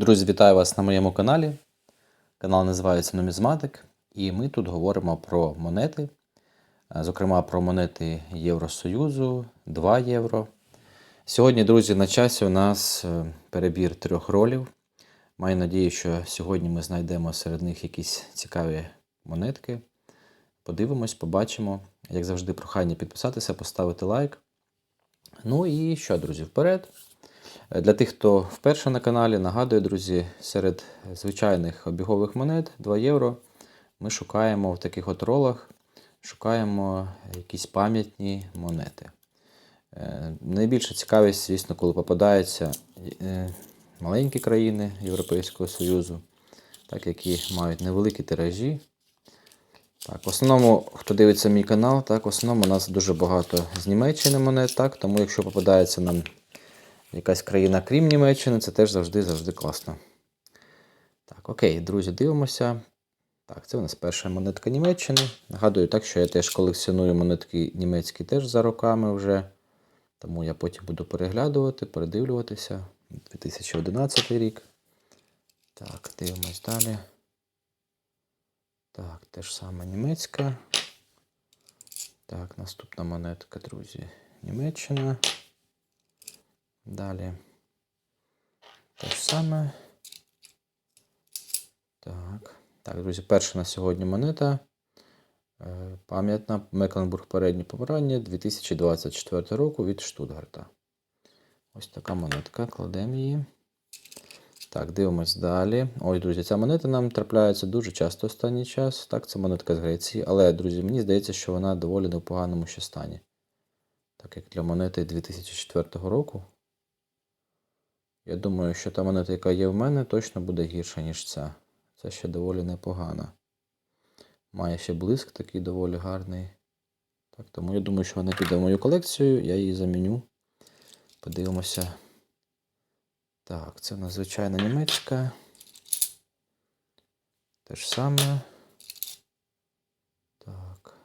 Друзі, вітаю вас на моєму каналі. Канал називається Нумізматик, і ми тут говоримо про монети, е, зокрема про монети Євросоюзу, 2 євро. Сьогодні, друзі, на часі у нас е, перебір трьох ролів. Маю надію, що сьогодні ми знайдемо серед них якісь цікаві монетки. Подивимось, побачимо. Як завжди, прохання підписатися, поставити лайк. Ну і що, друзі, вперед. Для тих, хто вперше на каналі, нагадую, друзі, серед звичайних обігових монет 2 євро ми шукаємо в таких от ролах, шукаємо якісь пам'ятні монети. Е, Найбільша цікавість, звісно, коли попадаються е, маленькі країни Європейського Союзу, так, які мають невеликі тиражі. Так, в основному, хто дивиться мій канал, так, в основному у нас дуже багато з Німеччини монет, так, тому якщо попадається нам якась країна, крім Німеччини, це теж завжди-завжди класно. Так, окей, друзі, дивимося. Так, це у нас перша монетка Німеччини. Нагадую, так, що я теж колекціоную монетки німецькі теж за роками вже. Тому я потім буду переглядувати, передивлюватися. 2011 рік. Так, дивимось далі. Так, те ж саме німецька. Так, наступна монетка, друзі. Німеччина. Далі. Те ж саме. Так. Так, друзі, перша на сьогодні монета. Е, Пам'ятна Мекленбург переднє помирання 2024 року від Штутгарта. Ось така монетка. Кладемо її. Так, дивимось далі. Ой, друзі, ця монета нам трапляється дуже часто останній час. Так, це монетка з Греції. Але, друзі, мені здається, що вона доволі непоганому ще стані. Так як для монети 2004 року. Я думаю, що та монета, яка є в мене, точно буде гірша, ніж ця. Це ще доволі непогана. Має ще блиск такий доволі гарний. Так, тому я думаю, що вона піде в мою колекцію, я її заміню. Подивимося. Так, це надзвичайна німецька. Те ж саме. Так.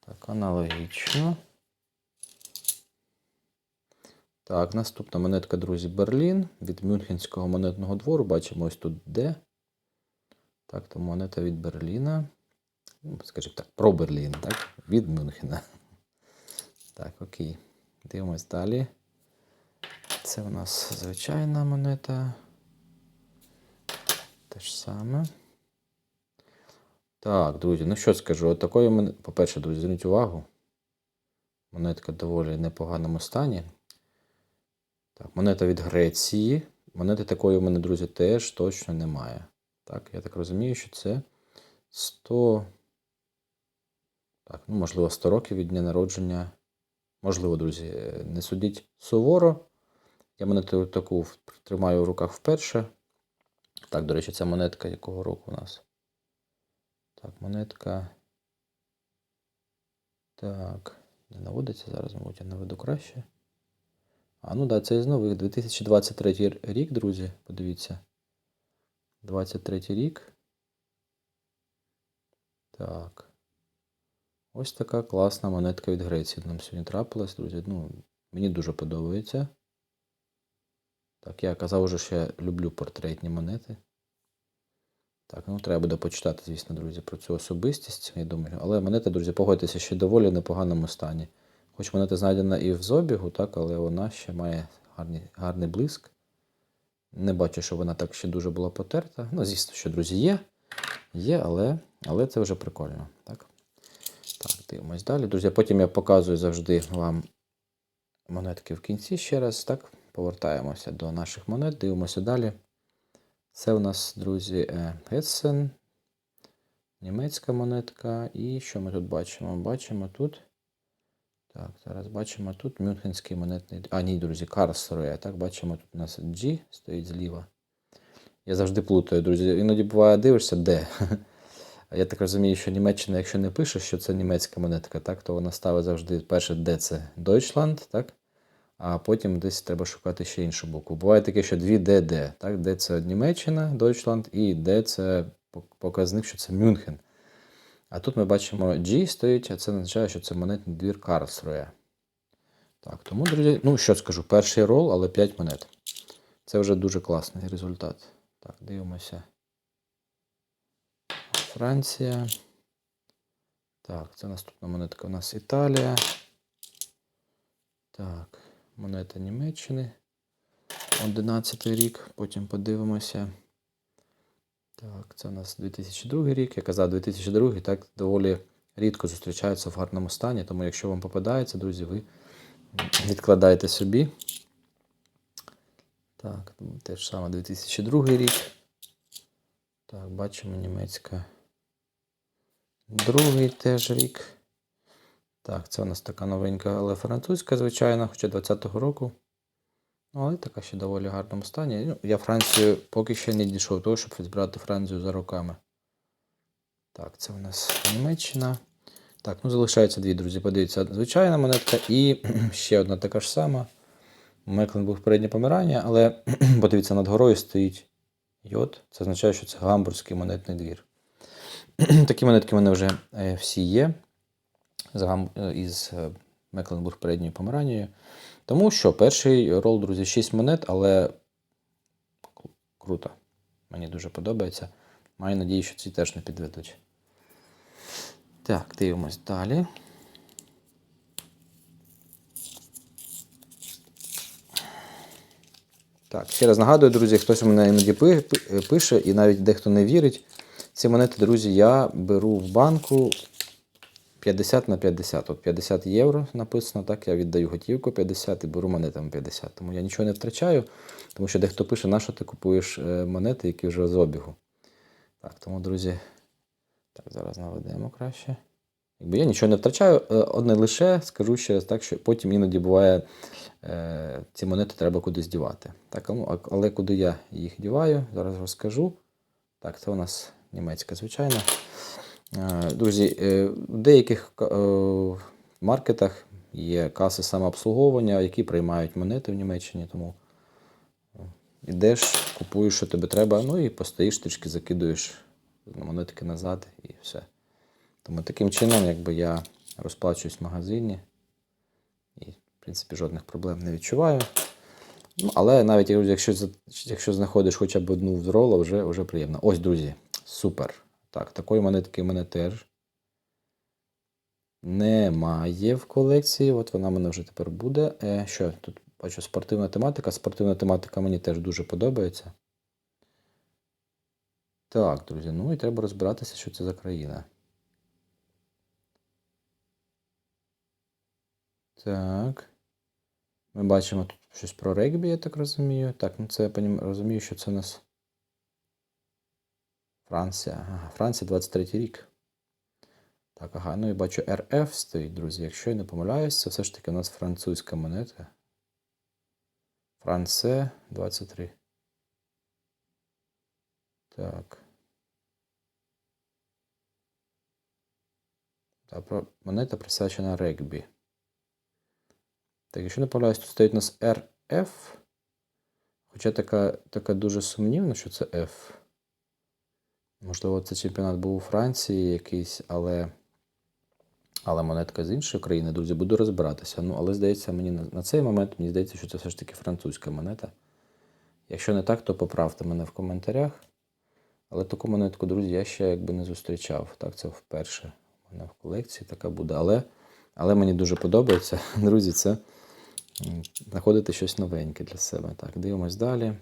Так, аналогічно. Так, наступна монетка, друзі, Берлін від Мюнхенського монетного двору. Бачимо ось тут Д. Так, то монета від Берліна. Ну, Скажімо так, про Берлін, так? Від Мюнхена. Так, окей. Дивимось далі. Це у нас звичайна монета. Те ж саме. Так, друзі, ну що скажу, от такої монети. По-перше, друзі, зверніть увагу. Монетка доволі в непоганому стані. Так, монета від Греції. Монети такої у мене, друзі, теж точно немає. Так, я так розумію, що це 100. Так, ну, можливо, 100 років від дня народження. Можливо, друзі, не судіть суворо. Я монету таку тримаю в руках вперше. Так, до речі, ця монетка якого року у нас? Так, монетка. Так, не наводиться зараз, мабуть, я наведу краще. А, ну да, це із нових 2023 рік, друзі, подивіться. 23 рік. Так. Ось така класна монетка від Греції. Нам сьогодні трапилась, друзі. Ну, мені дуже подобається. Так, я казав вже, що я люблю портретні монети. Так, ну треба буде почитати, звісно, друзі, про цю особистість, я думаю. Але монета, друзі, погодьтеся, ще доволі непоганому стані. Хоч монета знайдена і в зобігу, так, але вона ще має гарний, гарний блиск. Не бачу, що вона так ще дуже була потерта. Ну, звісно, що, друзі, є. Є, але але це вже прикольно. Так, так дивимось далі. Друзі, потім я показую завжди вам монетки в кінці ще раз. Так, повертаємося до наших монет, дивимося далі. Це у нас, друзі, Гессен, німецька монетка. І що ми тут бачимо? Бачимо тут. Так, зараз бачимо тут Мюнхенський монетний. А, ні, друзі, Карлсрує. Так, бачимо, тут у нас G стоїть зліва. Я завжди плутаю, друзі. Іноді буває, дивишся, де. Я так розумію, що Німеччина, якщо не пише, що це німецька монетка, так, то вона ставить завжди перше, де це Deutschland, так? А потім десь треба шукати ще іншу букву. Буває таке, що дві ДД, так? Де це Німеччина, Deutschland, і де це показник, що це Мюнхен. А тут ми бачимо G стоїть, а це означає, що це монетний двір Карлсрує. Так, тому, друзі, ну що скажу, перший рол, але 5 монет. Це вже дуже класний результат. Так, дивимося. Франція. Так, це наступна монетка у нас Італія. Так, монета Німеччини. 11 рік. Потім подивимося. Так, це у нас 2002 рік. Я казав, 2002 так доволі рідко зустрічаються в гарному стані. Тому якщо вам попадається, друзі, ви відкладайте собі. Так, те ж саме 2002 рік. Так, бачимо німецька. Другий теж рік. Так, це у нас така новенька, але французька, звичайно, хоча 20-го року. Ну, але така ще доволі гарному стані. Ну, я Францію поки ще не дійшов до того, щоб відбирати Францію за роками. Так, це у нас Німеччина. Так, ну залишаються дві, друзі. Подивіться, звичайна монетка і ще одна така ж сама. Мекленбург переднє помирання, але подивіться, над горою стоїть йод. Це означає, що це гамбурзький монетний двір. Такі монетки в мене вже е, всі є е, із е, Мекленбург передньою помиранням. Тому що перший рол, друзі, 6 монет, але круто. Мені дуже подобається. Маю надію, що ці теж не підведуть. Так, дивимось далі. Так, ще раз нагадую, друзі, хтось у мене іноді пи- пи- пише, і навіть дехто не вірить. Ці монети, друзі, я беру в банку 50 на 50. От 50 євро написано, так, я віддаю готівку 50 і беру монетами 50. Тому я нічого не втрачаю, тому що дехто пише, на що ти купуєш е, монети, які вже з обігу. Так, тому, друзі, так, зараз наведемо краще. Якби я нічого не втрачаю, е, одне лише скажу ще раз так, що потім іноді буває, е, ці монети треба кудись дівати. Так, ну, але куди я їх діваю, зараз розкажу. Так, це у нас німецька, звичайно. Е, Друзі, е, в деяких е, маркетах є каси самообслуговування, які приймають монети в Німеччині, тому ідеш, купуєш, що тобі треба, ну і постоїш, трішки закидуєш монетки назад і все. Тому таким чином, якби я розплачуюсь в магазині і, в принципі, жодних проблем не відчуваю. Ну, але навіть якщо, якщо знаходиш хоча б одну з рола, вже, вже приємно. Ось, друзі, супер. Так, такої монетки в мене теж немає в колекції. От вона в мене вже тепер буде. Е, що тут бачу спортивна тематика. Спортивна тематика мені теж дуже подобається. Так, друзі, ну і треба розбиратися, що це за країна. Так. Ми бачимо тут щось про регбі, я так розумію. Так, ну це я розумію, що це у нас Франція. Ага, Франція 23 рік. Так, ага, ну і бачу РФ стоїть, друзі. Якщо я не помиляюсь, це все ж таки у нас французька монета. Франце 23. Так. Та монета присвячена регбі. Так, якщо не помиляюсь, тут стоїть у нас РФ. Хоча така, така дуже сумнівна, що це F. Можливо, це чемпіонат був у Франції якийсь, але. Але монетка з іншої країни, друзі, буду розбиратися. Ну, але здається, мені на, цей момент мені здається, що це все ж таки французька монета. Якщо не так, то поправте мене в коментарях. Але таку монетку, друзі, я ще якби не зустрічав. Так, це вперше у мене в колекції така буде. Але, але мені дуже подобається, друзі, це знаходити щось новеньке для себе. Так, дивимось далі.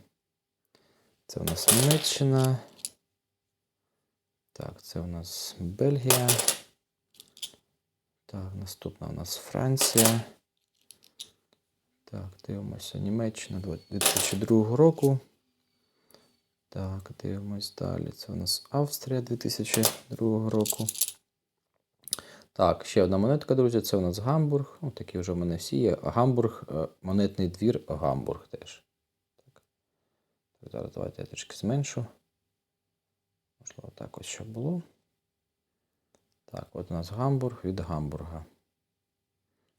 Це у нас Німеччина. Так, це у нас Бельгія. Так, наступна у нас Франція. Так, дивимося Німеччина 2002 року. Так, дивимось далі. Це у нас Австрія 2002 року. Так, ще одна монетка, друзі. Це у нас Гамбург. Ну, такі вже в мене всі є. Гамбург, е, монетний двір Гамбург теж. Так. Зараз давайте я трішки зменшу. Можливо, так ось щоб було. Так, от у нас Гамбург від Гамбурга.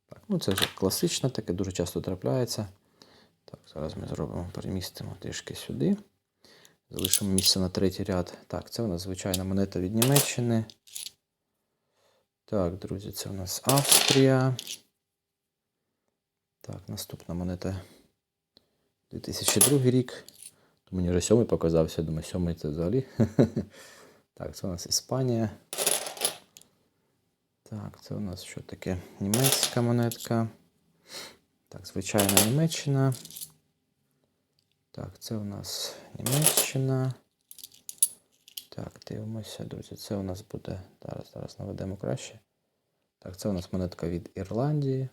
Так, ну це вже класичне, таке дуже часто трапляється. Так, зараз ми зробимо, перемістимо трішки сюди. Залишимо місце на третій ряд. Так, це у нас звичайна монета від Німеччини. Так, друзі, це у нас Австрія. Так, наступна монета 2002 рік. Мені вже сьомий показався, думаю, сьомий це взагалі. Так, це у нас Іспанія. Так, це у нас що таке? Німецька монетка. Так, звичайна Німеччина. Так, це у нас Німеччина. Так, дивимося, друзі. Це у нас буде. Зараз, зараз наведемо краще. Так, це у нас монетка від Ірландії.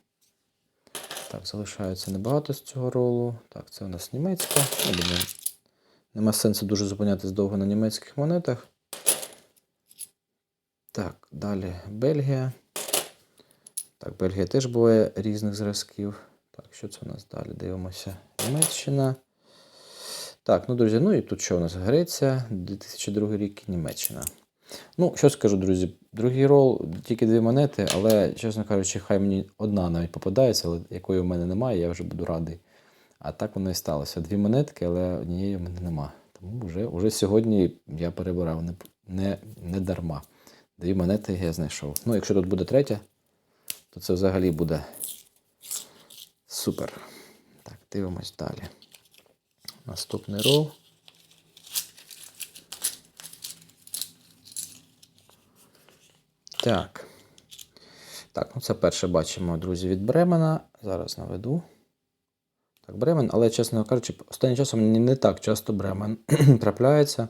Так, залишається небагато з цього ролу. Так, це у нас німецька. Нема сенсу дуже зупинятись довго на німецьких монетах. Так, далі Бельгія. Так, Бельгія теж буває різних зразків. Так, що це у нас далі? Дивимося. Німеччина. Так, ну друзі, ну і тут що у нас? Греція, 2002 рік, Німеччина. Ну, що скажу, друзі, другий рол, тільки дві монети, але, чесно кажучи, хай мені одна навіть попадається, але якої в мене немає, я вже буду радий. А так воно і сталося. Дві монетки, але однієї в мене нема. Тому вже, вже сьогодні я перебирав не, не, не дарма. Дві монети я знайшов. Ну, якщо тут буде третя, то це взагалі буде супер. Так, дивимось далі. Наступний рол. Так. Так, ну це перше бачимо, друзі, від Бремена. Зараз наведу. Так, Бремен, але, чесно кажучи, останнім часом мені не так часто Бремен трапляється.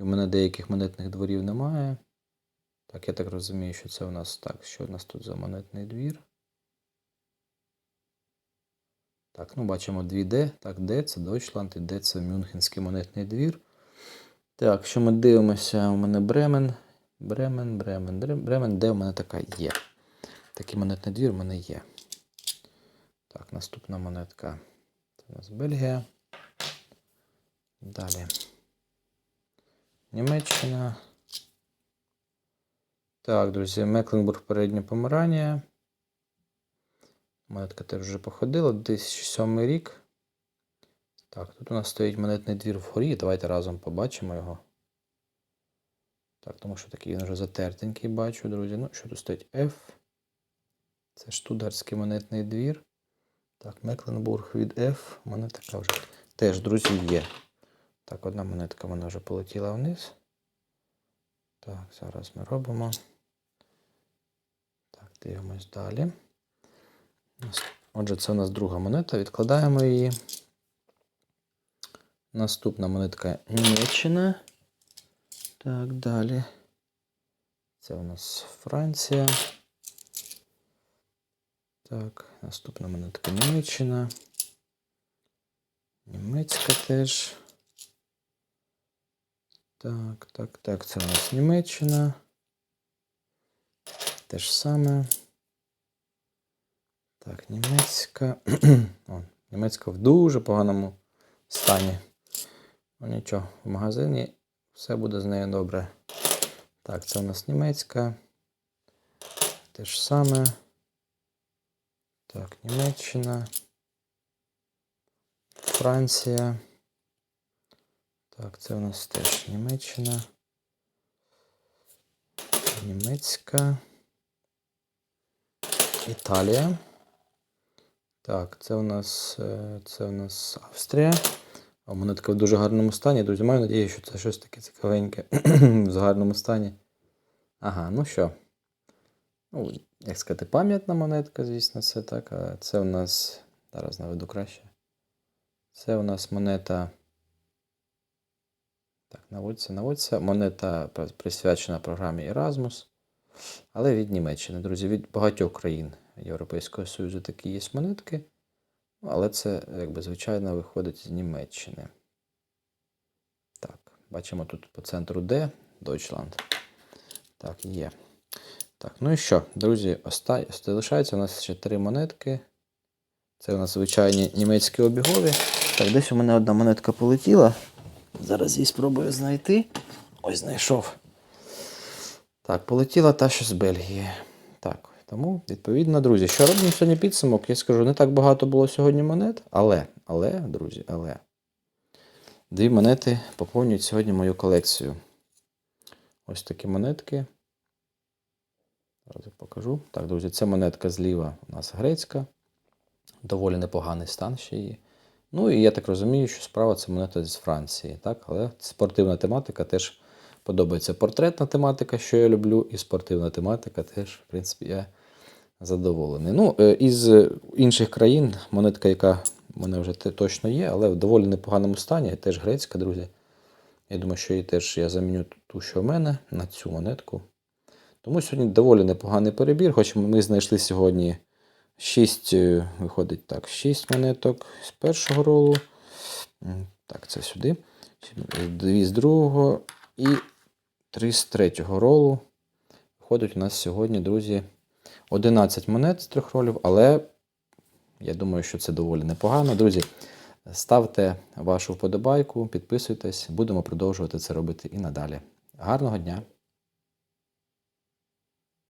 І в мене деяких монетних дворів немає. Так, я так розумію, що це у нас так. Що у нас тут за монетний двір? Так, ну бачимо 2D. Так, D це Deutschland і D це Мюнхенський монетний двір. Так, якщо ми дивимося, у мене. Бремен, Бремен, Бремен, Бремен, де у мене така є. Такий монетний двір у мене є. Так, наступна монетка. У нас Бельгія. Далі. Німеччина. Так, друзі, Мекленбург передня Померанія. Монетка теж вже походила. 2007 рік. Так, тут у нас стоїть монетний двір вгорі. Давайте разом побачимо його. Так, тому що такий він вже затертенький бачу, друзі. Ну, що тут стоїть F. Це штутгарський монетний двір. Так, Мекленбург від F. Така вже теж, друзі, є. Так, одна монетка вона вже полетіла вниз. Так, зараз ми робимо. Так, дивимось далі. Отже, це у нас друга монета. Відкладаємо її. Наступна монетка Німеччина. Так, далі. Це у нас Франція. Так, наступна монетка Німеччина. Німецька теж. Так, так, так, це у нас Німеччина. Те ж саме. Так, німецька. О, німецька в дуже поганому стані. Ну нічого, в магазині все буде з нею добре. Так, це у нас німецька. Те ж саме. Так, Німеччина. Франція. Так, це у нас теж Німеччина. Німецька. Італія. Так, це у нас е, це у нас Австрія. А монетка в дуже гарному стані. Друзі, маю надію, що це щось таке цікавеньке в гарному стані. Ага, ну що. Ну, як сказати, пам'ятна монетка, звісно, це так. А це у нас. Зараз наведу краще. Це у нас монета. Так, наводься, наводься. Монета присвячена програмі Erasmus. Але від Німеччини, друзі, від багатьох країн Європейського Союзу такі є монетки. Ну, Але це, якби, звичайно, виходить з Німеччини. Так, бачимо тут по центру D, Deutschland. Так, є. Так, ну і що, друзі, залишається у нас ще три монетки. Це у нас звичайні німецькі обігові. Так, десь у мене одна монетка полетіла. Зараз її спробую знайти. Ось знайшов. Так, полетіла та що з Бельгії. Так, тому, відповідно, друзі, що робимо сьогодні підсумок? Я скажу, не так багато було сьогодні монет, але, але, друзі, але. Дві монети поповнюють сьогодні мою колекцію. Ось такі монетки. Зараз покажу. Так, друзі, це монетка зліва у нас грецька. Доволі непоганий стан ще її. Ну і я так розумію, що справа це монета з Франції, так? Але спортивна тематика теж подобається. Портретна тематика, що я люблю, і спортивна тематика теж, в принципі, я задоволений. Ну, е, із інших країн монетка, яка в мене вже точно є, але в доволі непоганому стані, теж грецька, друзі. Я думаю, що її теж я заміню ту, що в мене, на цю монетку. Тому сьогодні доволі непоганий перебір, хоч ми знайшли сьогодні 6, виходить так, 6 монеток з першого ролу. Так, це сюди. Дві з другого і три з третього ролу. Виходить у нас сьогодні, друзі, 11 монет з трьох ролів, але я думаю, що це доволі непогано. Друзі, ставте вашу вподобайку, підписуйтесь, будемо продовжувати це робити і надалі. Гарного дня!